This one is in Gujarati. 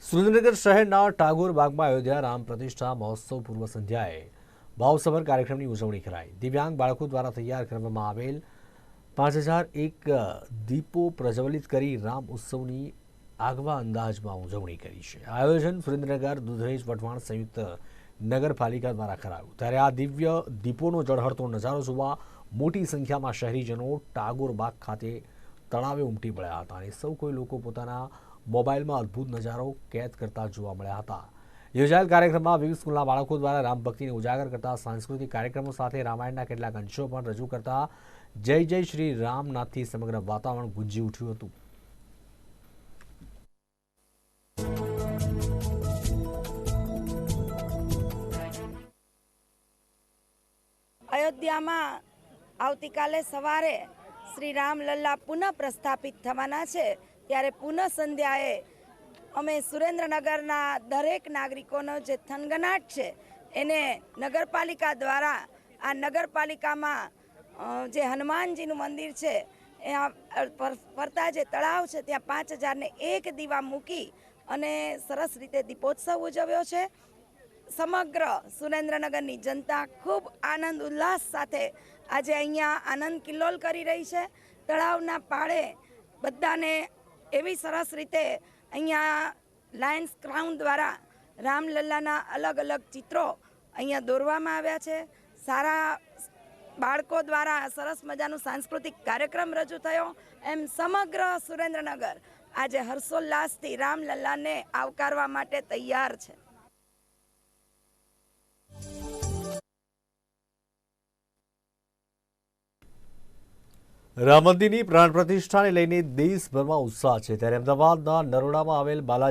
સુરેન્દ્રનગર શહેરના ટાગોર બાગમાં અયોધ્યા રામ પ્રતિષ્ઠા મહોત્સવ પૂર્વ સંધ્યાએ ભાવસભર કાર્યક્રમની ઉજવણી કરાઈ. દિવ્યાંગ બાળકો દ્વારા તૈયાર કરવામાં આવેલ પાંચ હજાર એક દીપો પ્રજ્વલિત કરી રામ ઉત્સવની આગવા અંદાજમાં ઉજવણી કરી છે. આયોજન સુરેન્દ્રનગર, દુધરેજ, વઢવાણ સંયુક્ત નગરપાલિકા દ્વારા કરાયું. ત્યારે આ દિવ્ય દીપોનો ઝળહળતો નજારો જોવા મોટી સંખ્યામાં શહેરીજનો ટાગોર બાગ ખાતે તળાવે ઉમટી પડ્યા હતા અને સૌ કોઈ લોકો પોતાના મોબાઈલમાં અદ્ભુત નજારો કેદ કરતા જોવા મળ્યા હતા. યોજાયેલ કાર્યક્રમમાં વિવિધ સ્કૂલના બાળકો દ્વારા રામભક્તિને ઉજાગર કરતા સાંસ્કૃતિક કાર્યક્રમો સાથે રામાયણના કેટલાક અંશો પણ રજૂ કરતા જય જય શ્રી રામનાથથી સમગ્ર વાતાવરણ ગુંજી ઉઠ્યું હતું. અયોધ્યામાં આવતીકાલે સવારે શ્રી રામલલ્લા પુનઃ પ્રસ્થાપિત થવાના છે. ત્યારે પુનઃ સંધ્યાએ અમે સુરેન્દ્રનગરના દરેક નાગરિકોનો જે થનગનાટ છે, એને નગરપાલિકા દ્વારા આ નગરપાલિકામાં જે હનુમાનજીનું મંદિર છે, એ ફરતા જે તળાવ છે, ત્યાં પાંચ હજારને એક દીવા મૂકી અને સરસ રીતે દીપોત્સવ ઉજવ્યો છે. સમગ્ર સુરેન્દ્રનગરની જનતા ખૂબ આનંદ, ઉલ્લાસ સાથે આજે અહીંયા આનંદ કિલ્લોલ કરી રહી છે. તળાવના પાળે બધાને એવી સરસ રીતે અહીંયા લાયન્સ ક્રાઉન દ્વારા રામલલ્લાના અલગ અલગ ચિત્રો અહીંયા દોરવામાં આવ્યા છે. સારા બાળકો દ્વારા સરસ મજાનું સાંસ્કૃતિક કાર્યક્રમ રજૂ થયો. એમ સમગ્ર સુરેન્દ્રનગર આજે હર્ષોલ્લાસથી રામલલ્લાને આવકારવા માટે તૈયાર છે. રામ મંદિરની પ્રાણ પ્રતિષ્ઠાને લઈને દેશભરમાં ઉત્સાહ છે. ત્યારે અમદાવાદના નરોડામાં આવેલ બાલાજી